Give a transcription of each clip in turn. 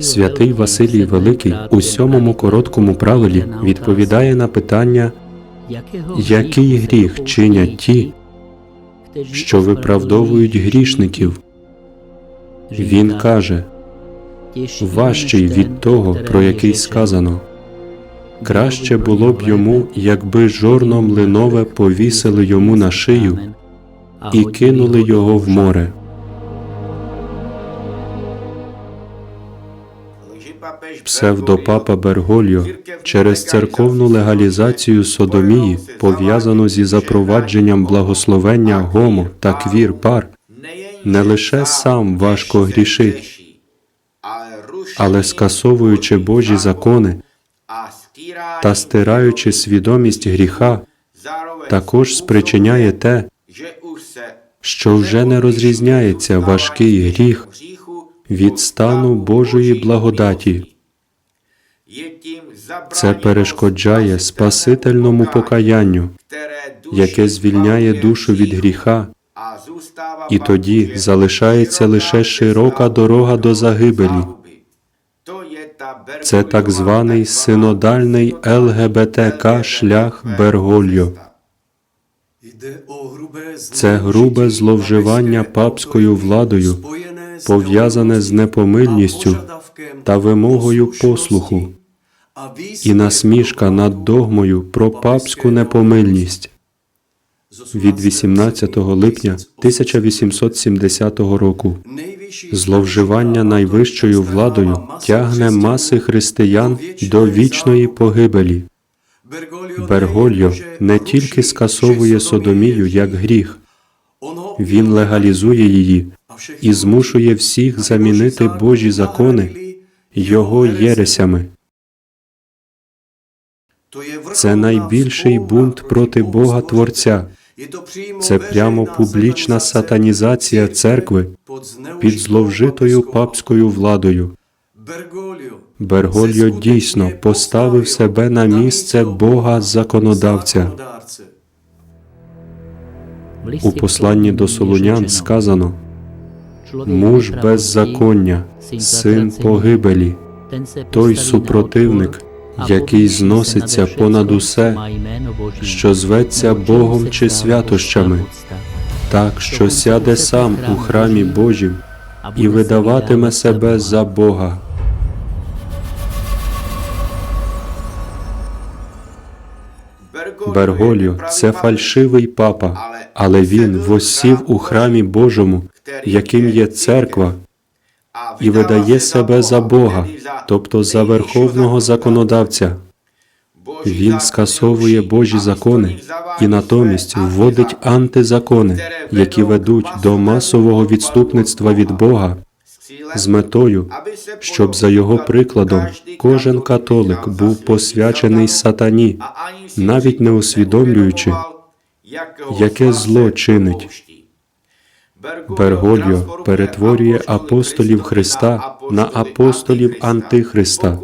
Святий Василій Великий у сьомому короткому правилі відповідає на питання, який гріх чинять ті, що виправдовують грішників. Він каже, важчий від того, про який сказано. Краще було б йому, якби жорно млинове повісили йому на шию і кинули його в море. Псевдопапа Бергольо через церковну легалізацію содомії, пов'язану зі запровадженням благословення гомо та квір пар, не лише сам важко грішить, але скасовуючи Божі закони та стираючи свідомість гріха, також спричиняє те, що вже не розрізняється важкий гріх від стану Божої благодаті. Це перешкоджає спасительному покаянню, яке звільняє душу від гріха, і тоді залишається лише широка дорога до загибелі. Це так званий синодальний ЛГБТК шлях Бергольо. Це грубе зловживання папською владою, пов'язане з непомильністю та вимогою послуху, і насмішка над догмою про папську непомильність від 18 липня 1870 року. Зловживання найвищою владою тягне маси християн до вічної погибелі. Бергольо не тільки скасовує содомію як гріх, він легалізує її і змушує всіх замінити Божі закони його єресями. Це найбільший бунт проти Бога Творця. Це прямо публічна сатанізація церкви під зловжитою папською владою. Бергольо дійсно поставив себе на місце Бога законодавця. У посланні до Солунян сказано муж беззаконня, син погибелі, той супротивник, який зноситься понад усе, що зветься Богом чи святощами, так що сяде сам у храмі Божім і видаватиме себе за Бога. Бергольо це фальшивий папа, але він восів у храмі Божому, яким є церква, і видає себе за Бога, тобто за верховного законодавця. Він скасовує Божі закони і натомість вводить антизакони, які ведуть до масового відступництва від Бога з метою, щоб за його прикладом кожен католик був посвячений сатані, навіть не усвідомлюючи, яке зло чинить. Бергольо перетворює апостолів Христа на апостолів Антихриста.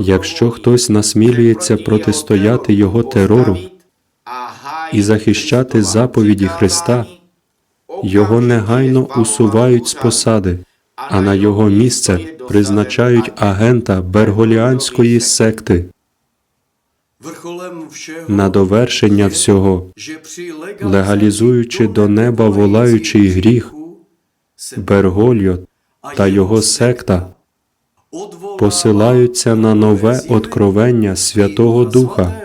Якщо хтось насмілюється протистояти його терору і захищати заповіді Христа, його негайно усувають з посади, а на його місце призначають агента берголіанської секти. На довершення всього, легалізуючи до неба волаючий гріх, Бергольо та його секта посилаються на нове откровення Святого Духа,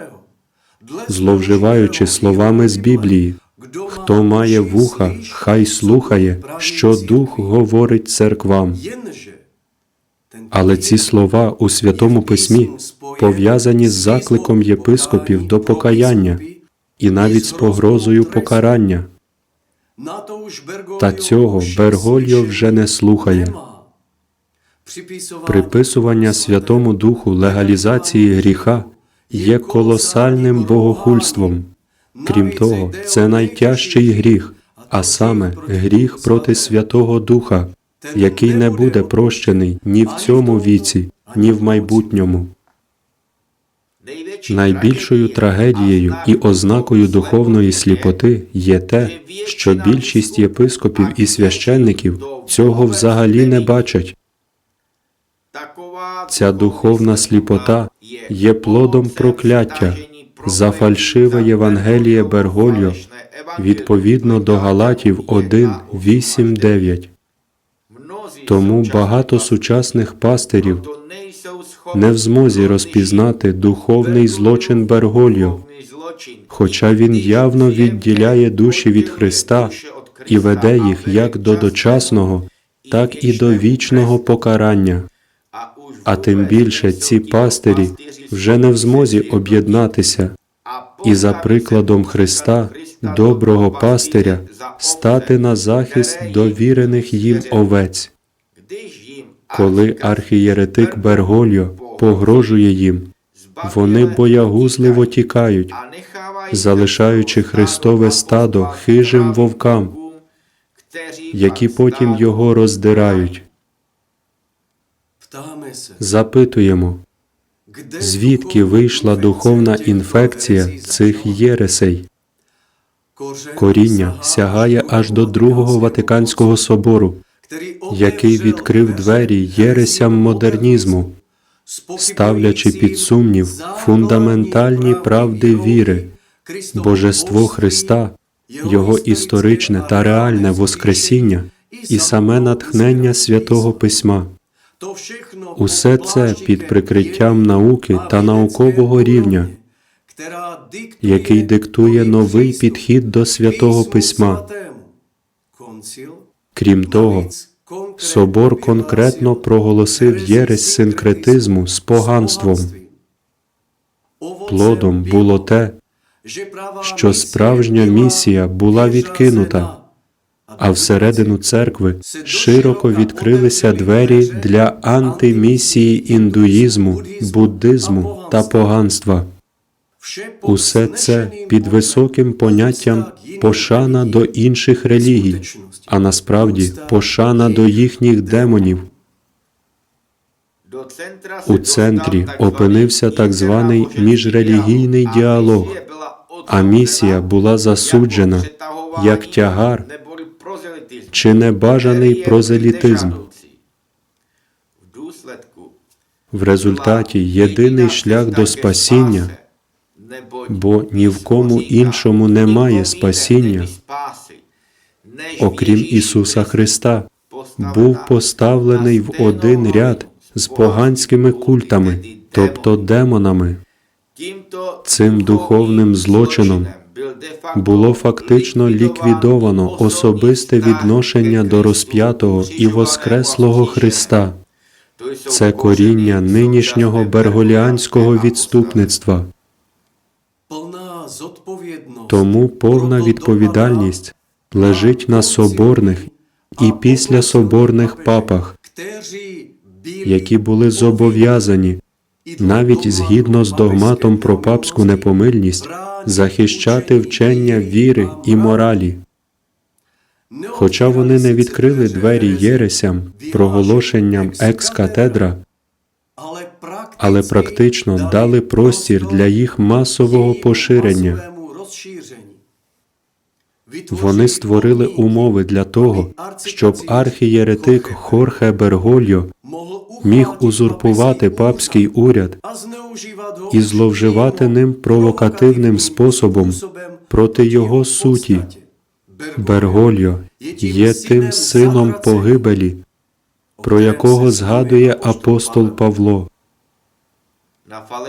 зловживаючи словами з Біблії. Хто має вуха, хай слухає, що Дух говорить церквам. Але ці слова у Святому Письмі пов'язані з закликом єпископів до покаяння і навіть з погрозою покарання. Та цього Бергольо вже не слухає. Приписування Святому Духу легалізації гріха є колосальним богохульством. Крім того, це найтяжчий гріх, а саме гріх проти Святого Духа, який не буде прощений ні в цьому віці, ні в майбутньому. Найбільшою трагедією і ознакою духовної сліпоти є те, що більшість єпископів і священників цього взагалі не бачать. Ця духовна сліпота є плодом прокляття за фальшиве Євангеліє Бергольо відповідно до Галатів 1, 8, 9. Тому багато сучасних пастирів не в змозі розпізнати духовний злочин Бергольо, хоча він явно відділяє душі від Христа і веде їх як до дочасного, так і до вічного покарання. А тим більше ці пастирі вже не в змозі об'єднатися і за прикладом Христа, доброго пастиря, стати на захист довірених їм овець. Коли архієретик Бергольо погрожує їм, вони боягузливо тікають, залишаючи Христове стадо хижим вовкам, які потім його роздирають. Запитуємо, звідки вийшла духовна інфекція цих єресей? Коріння сягає аж до Другого Ватиканського собору, який відкрив двері єресям модернізму, ставлячи під сумнів фундаментальні правди віри, Божество Христа, Його історичне та реальне Воскресіння і саме натхнення Святого Письма. Усе це під прикриттям науки та наукового рівня, який диктує новий підхід до Святого Письма. Крім того, Собор конкретно проголосив єресь синкретизму з поганством. Плодом було те, що справжня місія була відкинута, а всередину церкви широко відкрилися двері для антимісії індуїзму, буддизму та поганства. Усе це під високим поняттям пошана до інших релігій, а насправді пошана до їхніх демонів. У центрі опинився так званий міжрелігійний діалог, а місія була засуджена як тягар чи небажаний прозелітизм. В результаті єдиний шлях до спасіння, бо ні в кому іншому немає спасіння, окрім Ісуса Христа, був поставлений в один ряд з поганськими культами, тобто демонами. Цим духовним злочином Було фактично ліквідовано особисте відношення до розп'ятого і воскреслого Христа. Це коріння нинішнього берголіанського відступництва. Тому повна відповідальність лежить на соборних і післясоборних папах, які були зобов'язані, навіть згідно з догматом про папську непомильність, захищати вчення віри і моралі. Хоча вони не відкрили двері єресям проголошенням екс-катедра, але практично дали простір для їх масового поширення. Вони створили умови для того, щоб архієретик Хорхе Бергольо міг узурпувати папський уряд і зловживати ним провокативним способом проти його суті. Бергольо є тим сином погибелі, про якого згадує апостол Павло.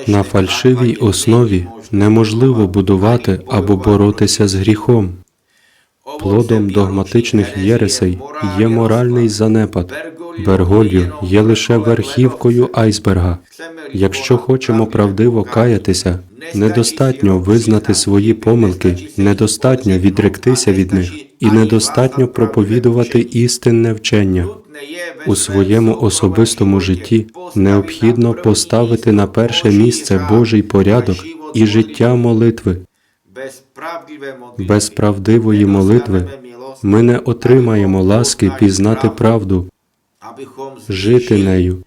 На фальшивій основі неможливо будувати або боротися з гріхом. Плодом догматичних єресей є моральний занепад. Бергольо є лише верхівкою айсберга. Якщо хочемо правдиво каятися, недостатньо визнати свої помилки, недостатньо відректися від них і недостатньо проповідувати істинне вчення. У своєму особистому житті необхідно поставити на перше місце Божий порядок і життя молитви. Без правдивої молитви ми не отримаємо ласки пізнати правду, жити нею,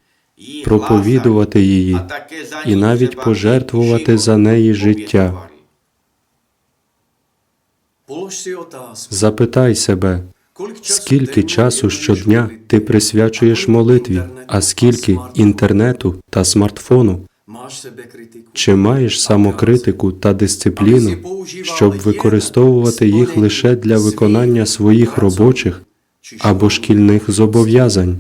проповідувати її і навіть пожертвувати за неї життя. Запитай себе, Скільки часу щодня ти присвячуєш молитві, а скільки інтернету та смартфону? Чи маєш самокритику та дисципліну, щоб використовувати їх лише для виконання своїх робочих або шкільних зобов'язань?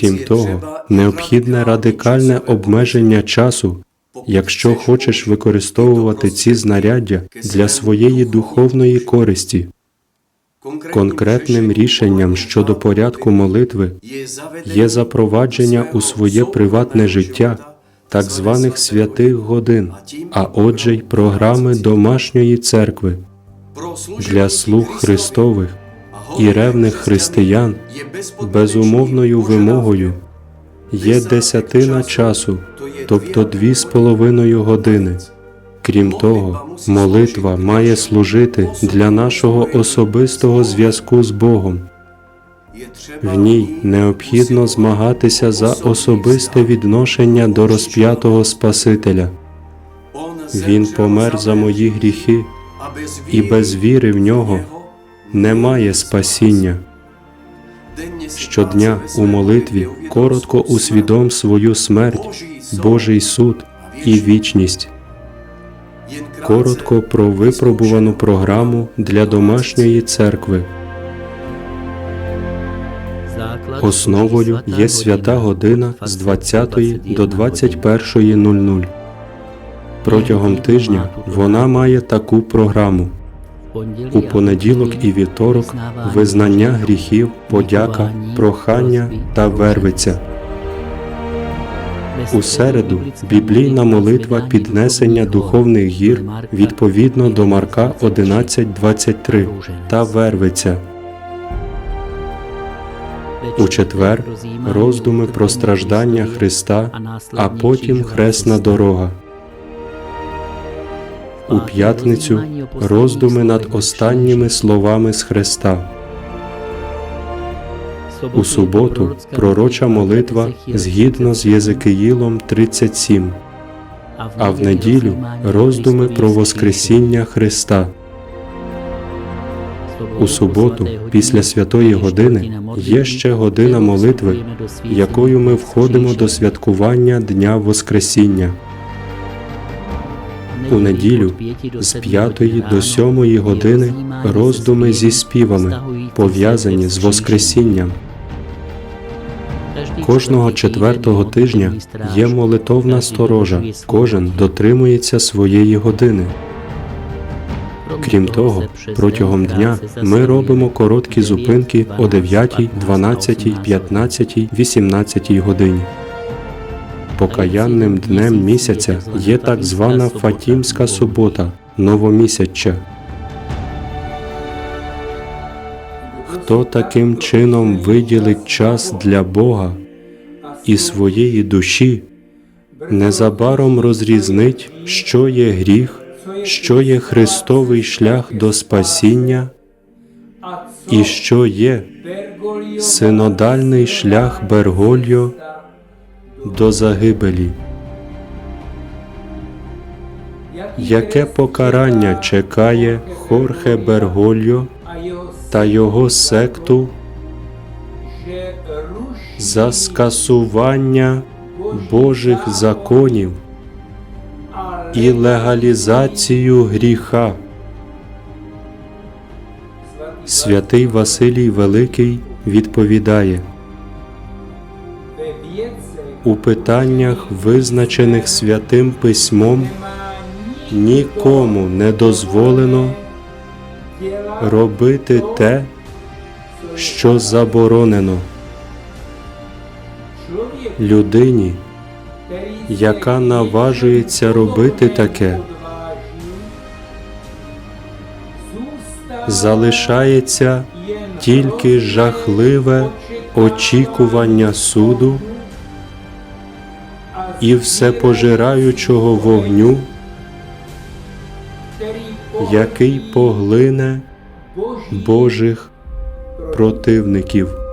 Крім того, необхідне радикальне обмеження часу, якщо хочеш використовувати ці знаряддя для своєї духовної користі. Конкретним рішенням щодо порядку молитви є запровадження у своє приватне життя так званих святих годин, а отже й програми домашньої церкви для слуг Христових і ревних християн безумовною вимогою є десятина часу, тобто дві з половиною години. Крім того, молитва має служити для нашого особистого зв'язку з Богом. В ній необхідно змагатися за особисте відношення до розп'ятого Спасителя. Він помер за мої гріхи, і без віри в нього немає спасіння. Щодня у молитві коротко усвідом свою смерть, Божий суд і вічність. Коротко про випробувану програму для домашньої церкви. Основою є свята година з 20 до 21.00. Протягом тижня вона має таку програму. У понеділок і вівторок визнання гріхів, подяка, прохання та вервиця. У середу біблійна молитва піднесення духовних гір відповідно до Марка 11.23 та вервиця. У четвер роздуми про страждання Христа, а потім хресна дорога. У п'ятницю роздуми над останніми словами з Христа. У суботу пророча молитва згідно з Єзекиїлом 37, а в неділю роздуми про Воскресіння Христа. У суботу, після святої години, є ще година молитви, якою ми входимо до святкування Дня Воскресіння. У неділю з 5 до 7 години роздуми зі співами, пов'язані з Воскресінням. Кожного четвертого тижня є молитовна сторожа, кожен дотримується своєї години. Крім того, протягом дня ми робимо короткі зупинки о 9, 12, 15, 18 годині. Покаянним днем місяця є так звана Фатімська субота, новомісяччя. Хто таким чином виділить час для Бога і своєї душі, незабаром розрізнить, що є гріх, що є Христовий шлях до спасіння і що є синодальний шлях Бергольо до загибелі. Яке покарання чекає Хорхе Бергольо та його секту за скасування Божих законів і легалізацію гріха? Святий Василій Великий відповідає у питаннях, визначених святим письмом, нікому не дозволено робити те, що заборонено людині, яка наважується робити таке, залишається тільки жахливе очікування суду і всепожираючого вогню, який поглине Божих противників.